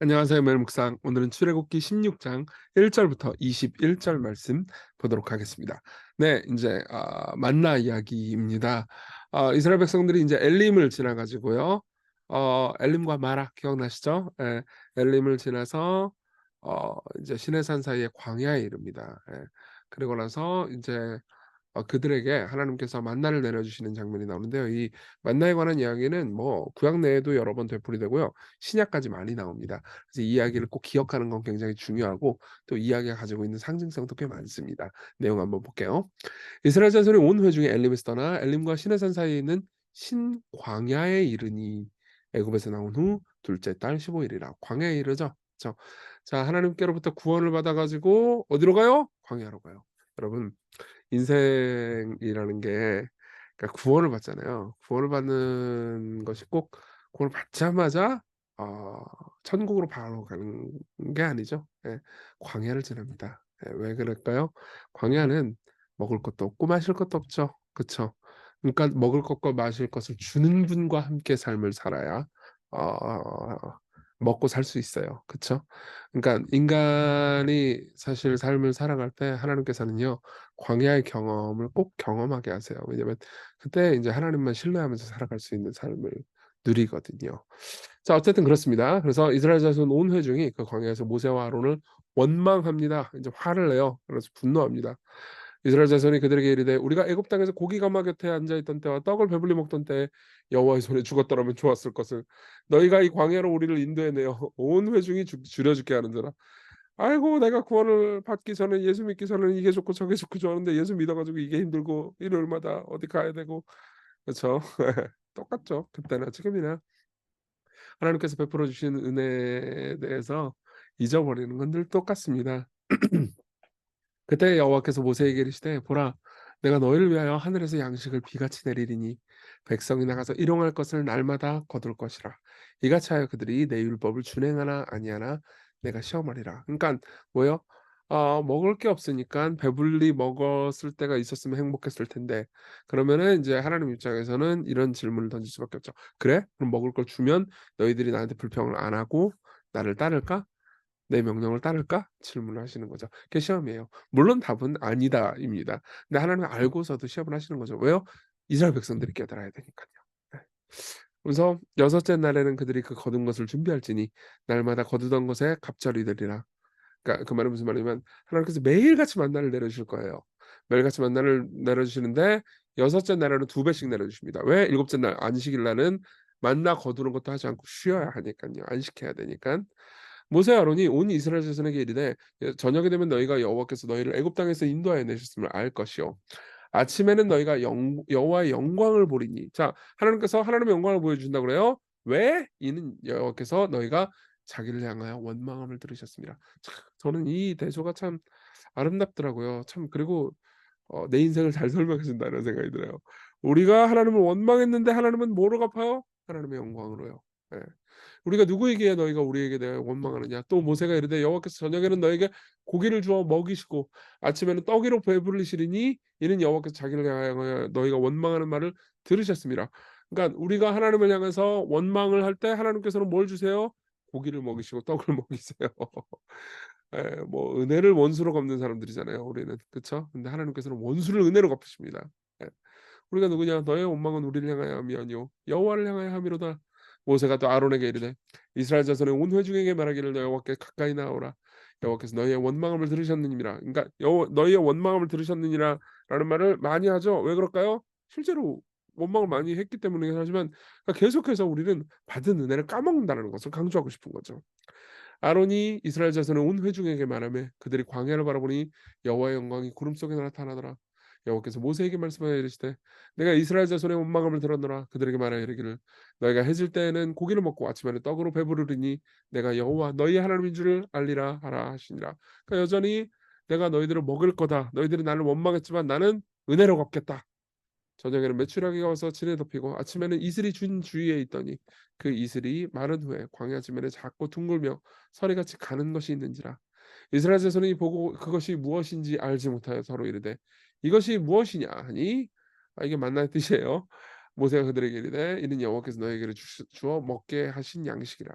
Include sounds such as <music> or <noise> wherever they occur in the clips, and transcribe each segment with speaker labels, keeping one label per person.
Speaker 1: 안녕하세요. 멜 묵상. 오늘은 출애굽기 16장 1절부터 21절 말씀 보도록 하겠습니다. 네, 이제 아, 만나 이야기입니다. 아, 이스라엘 백성들이 이제 엘림을 지나 가지고요. 어, 엘림과 마라 기억나시죠? 예, 엘림을 지나서 어, 이제 시내산 사이의 광야에 이릅니다. 예, 그리고 나서 이제 어, 그들에게 하나님께서 만나를 내려주시는 장면이 나오는데요. 이 만나에 관한 이야기는 뭐 구약 내에도 여러 번 되풀이되고요. 신약까지 많이 나옵니다. 그래서 이 이야기를 꼭 기억하는 건 굉장히 중요하고 또 이야기가 가지고 있는 상징성도 꽤 많습니다. 내용 한번 볼게요. 이스라엘 자손이 온 회중에 엘림에서 떠나 엘림과 시내산 사이에 있는 신광야에 이르니 애굽에서 나온 후 둘째 달 15일이라 광야에 이르죠. 그렇죠? 자 하나님께로부터 구원을 받아가지고 어디로 가요? 광야로 가요. 여러분 인생이라는 게 그러니까 구원을 받잖아요. 구원을 받는 것이 꼭 구원을 받자마자 어 천국으로 바로 가는 게 아니죠. 예. 광야를 지납니다. 예. 왜 그럴까요? 광야는 먹을 것도 없고 마실 것도 없죠. 그쵸? 그러니까 먹을 것과 마실 것을 주는 분과 함께 삶을 살아야 어 먹고 살 수 있어요. 그쵸? 그러니까 인간이 사실 삶을 살아갈 때 하나님께서는요. 광야의 경험을 꼭 경험하게 하세요. 왜냐면 그때 인제 하나님만 신뢰하면서 살아갈 수 있는 삶을 누리거든요. 자 어쨌든 그렇습니다. 그래서 이스라엘 자손 온 회중이 그 광야에서 모세와 아론을 원망합니다. 인제 화를 내요. 그래서 분노합니다. 이스라엘 자손이 그들에게 이르되 우리가 애굽 땅에서 고기 가마 곁에 앉아 있던 때와 떡을 배불리 먹던 때에 여호와의 손에 죽었더라면 좋았을 것을 너희가 이 광야로 우리를 인도해 내어 온 회중이 죽 줄여 죽게 하는도다. 아이고 내가 구원을 받기 전에 예수 믿기 전에는 이게 좋고 저게 좋고 좋았는데 예수 믿어 가지고 이게 힘들고 일요일마다 어디 가야 되고 그쵸? <laughs> 똑같죠. 그때나 지금이나. 하나님께서 베풀어 주신 은혜에 대해서 잊어버리는 건 늘 똑같습니다. <clears throat> 그때 여호와께서 모세에게 이르시되 보라 내가 너희를 위하여 하늘에서 양식을 비같이 내리리니 백성이 나가서 일용할 것을 날마다 거둘 것이라 이같이 하여 그들이 내 율법을 준행하나 아니하나 내가 시험하리라 그러니까 뭐요? 어 먹을 게 없으니까 배불리 먹었을 때가 있었으면 행복했을 텐데 그러면은 인제 하나님 입장에서는 이런 질문을 던질 수밖에 없죠. '그래? 그럼 먹을 걸 주면 너희들이 나한테 불평을 안 하고 나를 따를까? 내 명령을 따를까?' 질문을 하시는 거죠. 그게 시험이에요. 물론 답은 "아니다."입니다. 근데 하나님은 알고서도 시험을 하시는 거죠. 왜요? 이스라엘 백성들이 깨달아야 되니깐요. 네. 그래서 여섯째 날에는 그들이 그 거둔 것을 준비할지니 날마다 거두던 것에 갑절이 되리라. 그러니까 그 말은 무슨 말이냐면 하나님께서 매일같이 만나를 내려주실 거예요. 매일같이 만나를 내려주시는데 여섯째 날에는 두 배씩 내려주십니다. 왜? 일곱째 날 안식일 날은 만나 거두는 것도 하지 않고 쉬어야 하니깐요. 안식해야 되니깐. 모세와 아론이 온 이스라엘 자손에게 이르되 저녁이 되면 너희가 여호와께서 너희를 애굽 땅에서 인도하여 내셨음을 알 것이요 아침에는 너희가 영 여호와의 영광을 보리니 자 하나님께서 하나님의 영광을 보여준다 그래요. 왜? 이는 여호와께서 너희가 자기를 향하여 원망함을 들으셨습니다. 참 저는 이 대조가 참 아름답더라고요. 참 그리고 어 내 인생을 잘 설명해 준다 이런 생각이 들어요. 우리가 하나님을 원망했는데 하나님은 뭐로 갚아요? 하나님의 영광으로요. 예. 우리가 누구에게 너희가 우리에게 대하여 원망하느냐 또 모세가 이르되 여호와께서 저녁에는 너에게 고기를 주어 먹이시고 아침에는 떡으로 배부르시리니 이는 여호와께서 자기를 향하여 너희가 원망하는 말을 들으셨습니다. 그러니까 우리가 하나님을 향해서 원망을 할 때 하나님께서는 뭘 주세요? 고기를 먹이시고 떡을 <laughs> 먹이세요. 예 뭐 은혜를 원수로 갚는 사람들이잖아요 우리는. 그쵸? 근데 하나님께서는 원수를 은혜로 갚으십니다. 예. 우리가 누구냐? 너의 원망은 우리를 향하여 함이 아니요 여호와를 향하여 함이로다. 모세가 또 아론에게 이르되 이스라엘 자손의 온 회중에게 말하기를 여호와께 가까이 나오라. 여호와께서 너희의 원망함을 들으셨느니라. 그러니까 여 너희의 원망함을 들으셨느니라라는 말을 많이 하죠. 왜 그럴까요? 실제로 원망을 많이 했기 때문이긴 하지만 그러니까 계속해서 우리는 받은 은혜를 까먹는다는 것을 강조하고 싶은 거죠. 아론이 이스라엘 자손의 온 회중에게 말하며 그들이 광야를 바라보니 여호와의 영광이 구름 속에 나타나더라. 여호와께서 모세에게 말씀하여 이르시되 내가 이스라엘 자손의 원망함을 들었노라 그들에게 말하여 이르기를 너희가 해질 때에는 고기를 먹고 아침에는 떡으로 배부르리니 내가 여호와 너희의 하나님인 줄을 알리라 하라 하시니라. 그러니까 여전히 내가 너희들을 먹을 거다. 너희들이 나를 원망했지만 나는 은혜로 갚겠다. 저녁에는 메추라기가 와서 진에 덮이고 아침에는 이슬이 준 주위에 있더니 그 이슬이 마른 후에 광야 지면에 작고 둥글며 서리같이 가는 것이 있는지라 이스라엘 자손이 보고 그것이 무엇인지 알지 못하여 서로 이르되 이것이 무엇이냐 하니 아 이게 만나의 뜻이에요. <laughs> 모세가 그들에게 이르되 이는 여호와께서 너희에게 주시 주어 먹게 하신 양식이라.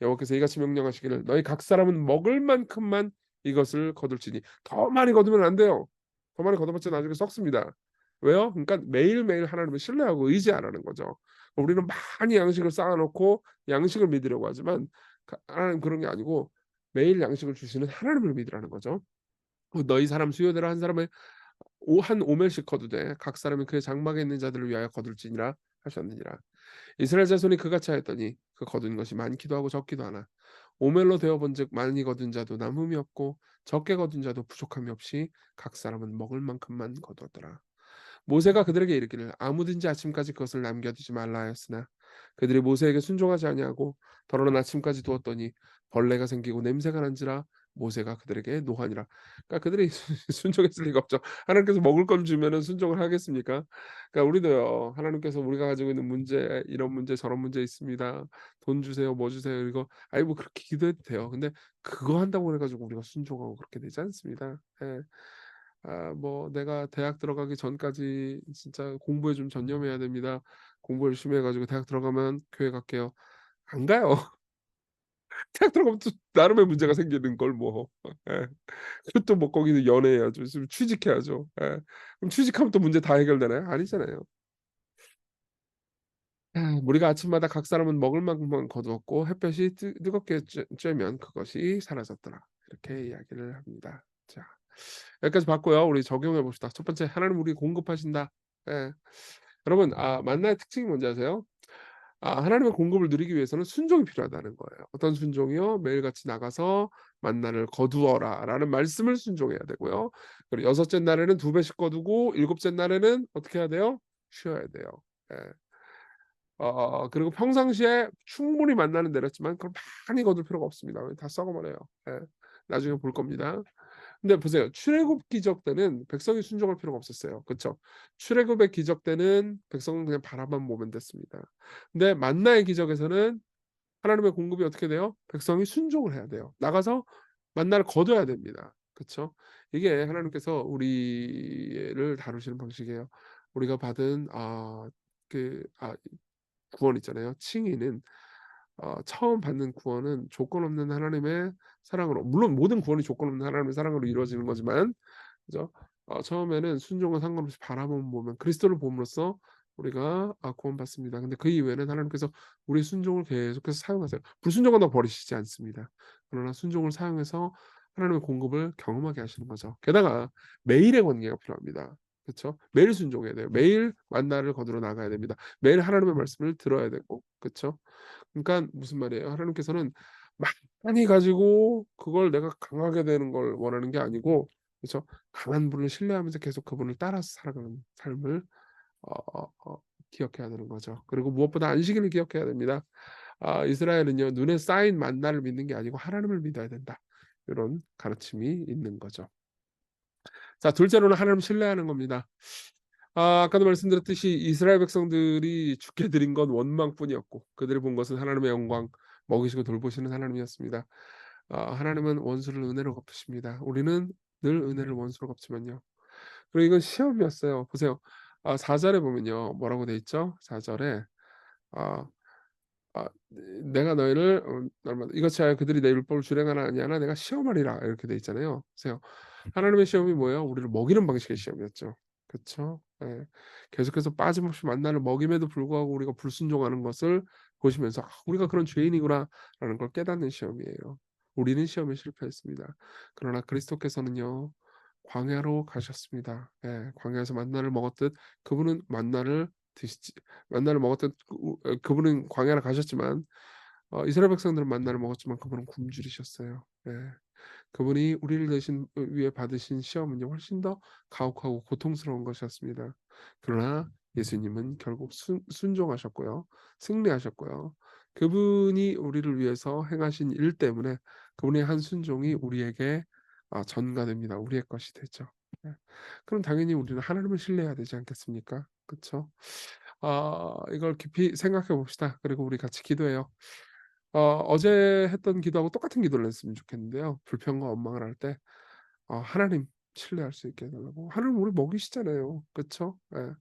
Speaker 1: 여호와께서 이같이 명령하시기를 너희 각 사람은 먹을 만큼만 이것을 거둘지니 더 많이 거두면 안 돼요. 더 많이 거둬봤자 나중에 썩습니다. 왜요? 그러니까 매일매일 하나님을 신뢰하고 의지하라는 거죠. 우리는 많이 양식을 쌓아 놓고 양식을 믿으려고 하지만 가 하나님 그런 게 아니고 매일 양식을 주시는 하나님을 믿으라는 거죠. 그 너희 사람 수요대로 한 사람의 오한 오멜씩 거두되 각 사람이 그의 장막에 있는 자들을 위하여 거둘지니라 하셨느니라. 이스라엘 자손이 그같이 하였더니 그 거둔 것이 많기도 하고 적기도 하나 오멜로 되어 본즉 많이 거둔 자도 남음이 없고 적게 거둔 자도 부족함이 없이 각 사람은 먹을 만큼만 거두었더라. 모세가 그들에게 이르기를 아무든지 아침까지 그것을 남겨두지 말라 하였으나 그들이 모세에게 순종하지 아니하고 더러는 아침까지 두었더니 벌레가 생기고 냄새가 난지라 모세가 그들에게 노하니라. 그러니까 그들이 <laughs> 순종했을 리가 없죠. 하나님께서 먹을 걸 주면은 순종을 하겠습니까? 그러니까 우리도요. 하나님께서 우리가 가지고 있는 문제, 이런 문제 저런 문제 있습니다. 돈 주세요, 뭐 주세요. 이거 아이 뭐 그렇게 기도해도 돼요. 근데 그거 한다고 해 가지고 우리가 순종하고 그렇게 되지 않습니다. 예. 아 뭐 "내가 대학 들어가기 전까지 진짜 공부에 좀 전념해야 됩니다. 공부 열심히 해 가지고 대학 들어가면 교회 갈게요." 안 가요. <laughs> 대학 들어가면 또 나름의 문제가 생기는 걸 뭐. 예. 그리고 또 뭐 거기서 연애해야죠. 있으면 취직해야죠. 예. 그럼 취직하면 또 문제 다 해결되나요? 아니잖아요. 아 우리가 아침마다 각 사람은 먹을 만큼만 거두었고 햇볕이 뜨 뜨겁게 쬐 쬐면 그것이 사라졌더라. 이렇게 이야기를 합니다. 자 여기까지 봤고요. 우리 적용해 봅시다. 첫 번째 하나님 우리 공급하신다. 예. 여러분 아 만나의 특징이 뭔지 아세요? 아 하나님의 공급을 누리기 위해서는 순종이 필요하다는 거예요. 어떤 순종이요? "매일같이 나가서 만나를 거두어라."라는 말씀을 순종해야 되고요. 그리고 여섯째 날에는 두 배씩 거두고 일곱째 날에는 어떻게 해야 돼요? 쉬어야 돼요. 예. 어 그리고 평상시에 충분히 만나는 내렸지만 그걸 많이 거둘 필요가 없습니다. 다 썩어버려요. 예. 나중에 볼 겁니다. 근데 보세요. 출애굽 기적 때는 백성이 순종할 필요가 없었어요. 그쵸? 출애굽의 기적 때는 백성은 그냥 바라만 보면 됐습니다. 근데 만나의 기적에서는 하나님의 공급이 어떻게 돼요? 백성이 순종을 해야 돼요. 나가서 만나를 거둬야 됩니다. 그쵸? 이게 하나님께서 우리를 다루시는 방식이에요. 우리가 받은 아 그 아 구원 있잖아요. 칭의는 어 처음 받는 구원은 조건 없는 하나님의 사랑으로 물론 모든 구원이 조건 없는 하나님의 사랑으로 이루어지는 거지만 그죠? 어 처음에는 순종과 상관없이 바라만 보면 그리스도를 봄으로써 우리가 아 구원받습니다. 근데 그 이후에는 하나님께서 우리의 순종을 계속해서 사용하세요. 불순종한다고 버리시지 않습니다. 그러나 순종을 사용해서 하나님의 공급을 경험하게 하시는 거죠. 게다가 매일의 관계가 필요합니다. 그쵸? 매일 순종해야 돼요. 매일 만나를 거두러 나가야 됩니다. 매일 하나님의 말씀을 들어야 되고 그쵸? 그러니까 무슨 말이에요? 하나님께서는 많이 가지고 그걸 내가 강하게 되는 걸 원하는 게 아니고 그죠? 강한 분을 신뢰하면서 계속 그분을 따라서 살아가는 삶을 어어어 기억해야 되는 거죠. 그리고 무엇보다 안식일을 기억해야 됩니다. 아 이스라엘은요. 눈에 쌓인 만나를 믿는 게 아니고 하나님을 믿어야 된다. 요런 가르침이 있는 거죠. 자 둘째로는 하나님을 신뢰하는 겁니다. 아 아까도 말씀드렸듯이 이스라엘 백성들이 주께 드린 건 원망뿐이었고 그들이 본 것은 하나님의 영광, 먹이시고 돌보시는 하나님이었습니다. 아 하나님은 원수를 은혜로 갚으십니다. 우리는 늘 은혜를 원수로 갚지만요. 그리고 이건 시험이었어요. 보세요. 아 4 절에 보면요. 뭐라고 돼 있죠? 4 절에 아 아 "내가 너희를 어 얼마나 이같이 하여 그들이 내 율법을 준행하나 아니하나 내가 시험하리라." 이렇게 돼 있잖아요. 보세요. 하나님의 시험이 뭐예요? 우리를 먹이는 방식의 시험이었죠. 그쵸? 예. 계속해서 빠짐없이 만나를 먹임에도 불구하고 우리가 불순종하는 것을 보시면서 '아 우리가 그런 죄인이구나.'라는 걸 깨닫는 시험이에요. 우리는 시험에 실패했습니다. 그러나 그리스도께서는요. 광야로 가셨습니다. 예. 광야에서 만나를 먹었듯 그분은 만나를 드시지 만나를 먹었듯 그우어 그분은 광야를 가셨지만 어 이스라엘 백성들은 만나를 먹었지만 그분은 굶주리셨어요. 예. 그분이 우리를 대신 어 위해 받으신 시험은요 훨씬 더 가혹하고 고통스러운 것이었습니다. 그러나 예수님은 결국 순 순종하셨고요. 승리하셨고요. 그분이 우리를 위해서 행하신 일 때문에 그분의 한 순종이 우리에게 아 전가됩니다. 우리의 것이 되죠. 예. 그럼 당연히 우리는 하나님을 신뢰해야 되지 않겠습니까? 그쵸? 아 이걸 깊이 생각해 봅시다. 그리고 우리 같이 기도해요. 어 어제 했던 기도하고 똑같은 기도를 했으면 좋겠는데요. 불평과 원망을 할 때 어 "하나님 신뢰할 수 있게 해 달라고. 하나님 우리 먹이시잖아요. 그쵸? 예.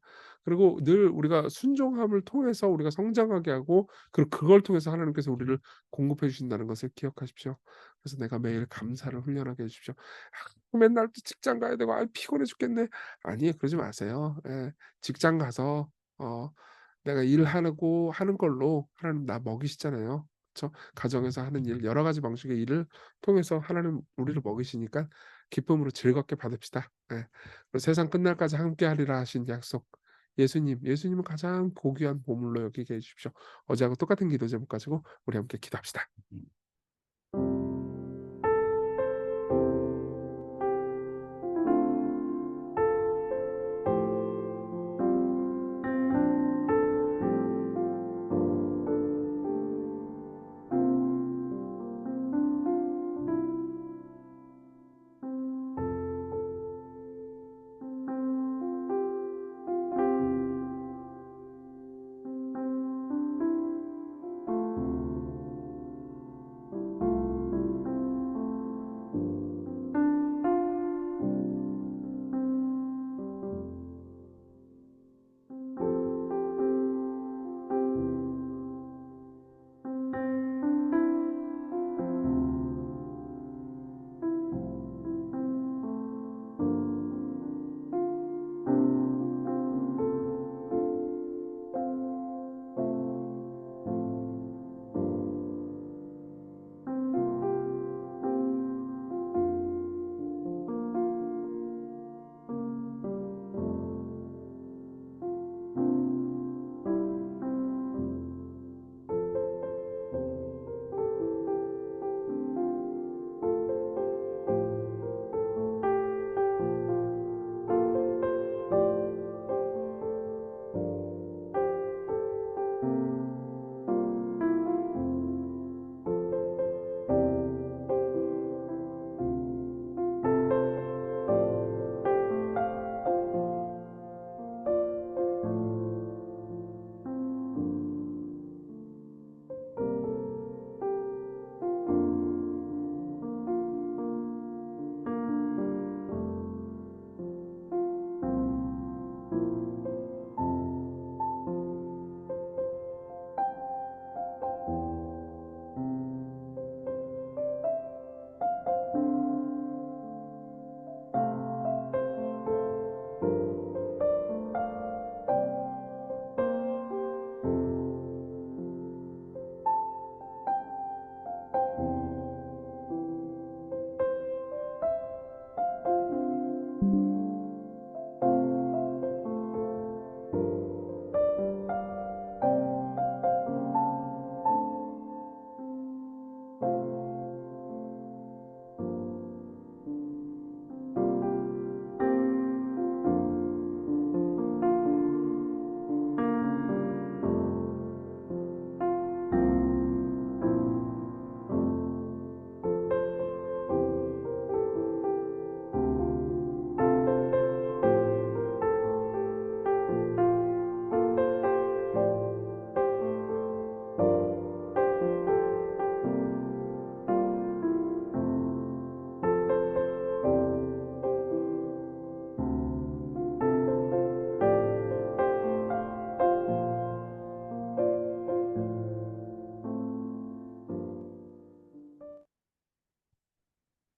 Speaker 1: 그리고 늘 우리가 순종함을 통해서 우리가 성장하게 하고 그리고 그걸 통해서 하나님께서 우리를 공급해 주신다는 것을 기억하십시오. 그래서 내가 매일 감사를 훈련하게 해 주십시오. '아 맨날 또 직장 가야 되고 아 피곤해 죽겠네.' 아니 그러지 마세요. 예. 직장 가서 어 내가 일하고 하는 걸로 하나님 나 먹이시잖아요. 그쵸? 가정에서 하는 일 여러 가지 방식의 일을 통해서 하나님 우리를 먹이시니까 기쁨으로 즐겁게 받읍시다. 예. 세상 끝날까지 함께하리라 하신 약속 예수님, 예수님은 가장 고귀한 보물로 여기게 해 주십시오. 어제하고 똑같은 기도 제목 가지고 우리 함께 기도합시다.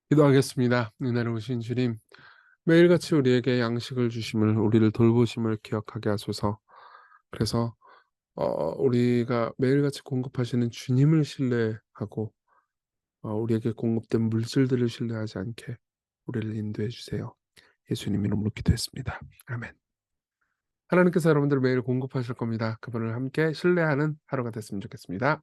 Speaker 1: 기도하겠습니다. 은혜로우신 주님, 매일같이 우리에게 양식을 주심을 우리를 돌보심을 기억하게 하소서. 그래서 어 우리가 매일같이 공급하시는 주님을 신뢰하고 어 우리에게 공급된 물질들을 신뢰하지 않게 우리를 인도해 주세요. 예수님 이름으로 기도했습니다. 아멘. 하나님께서 여러분들을 매일 공급하실 겁니다. 그분을 함께 신뢰하는 하루가 됐으면 좋겠습니다.